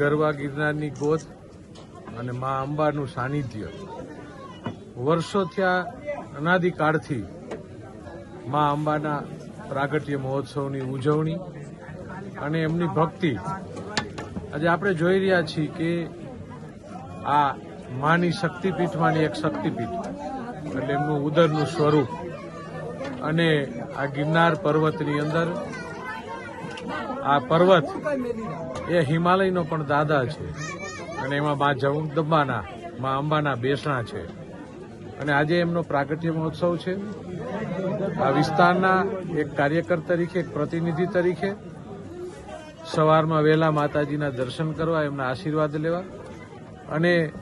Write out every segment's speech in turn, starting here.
ગરવા ગિરનારની ગોદ અને મા અંબાનું સાનિધ્ય. વર્ષો થયા અનાદિકાળથી મા અંબાના પ્રાગટ્ય મહોત્સવની ઉજવણી અને એમની ભક્તિ. આજે આપણે જોઈ રહ્યા છીએ કે આ માની શક્તિપીઠમાંની એક શક્તિપીઠ, એટલે એમનું ઉદરનું સ્વરૂપ. અને આ ગિરનાર પર્વતની અંદર આ પર્વત એ હિમાલયનો પણ દાદા છે. અને એમાં મા જગદંબાના, મા અંબાના બેસણા છે. અને આજે એમનો પ્રાગટ્ય મહોત્સવ છે. આ વિસ્તારના એક કાર્યકર તરીકે, એક પ્રતિનિધિ તરીકે સવારમાં વહેલા માતાજીના દર્શન કરવા એમના આશીર્વાદ લેવા અને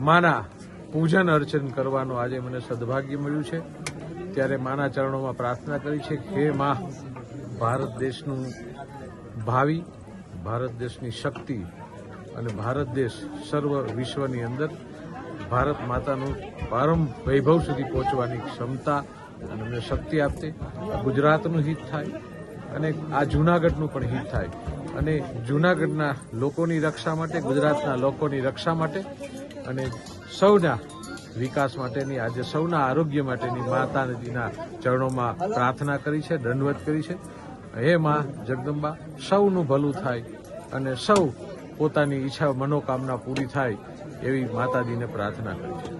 માના પૂજન અર્ચન કરવાનું આજે મને સદભાગ્ય મળ્યું છે. ત્યારે માના ચરણોમાં પ્રાર્થના કરી છે હે મા, ભારત દેશનું ભાવિ, ભારત દેશની શક્તિ અને ભારત દેશ સર્વ વિશ્વની અંદર ભારત માતાનું પ્રારંભ વૈભવ સુધી પહોંચવાની ક્ષમતા અને અમને શક્તિ આપતી ગુજરાતનું હિત થાય અને આ જૂનાગઢનું પણ હિત થાય. અને જૂનાગઢના લોકોની રક્ષા માટે, ગુજરાતના લોકોની રક્ષા માટે અને સૌના વિકાસ માટેની આજે સૌના આરોગ્ય માટેની માતાજીના ચરણોમાં પ્રાર્થના કરી છે દંડવત કરી છે. હે માં જગદંબા સૌનું ભલું થાય અને સૌ પોતાની ઈચ્છા મનોકામના પૂરી થાય એવી માતાજીને પ્રાર્થના કરી છે.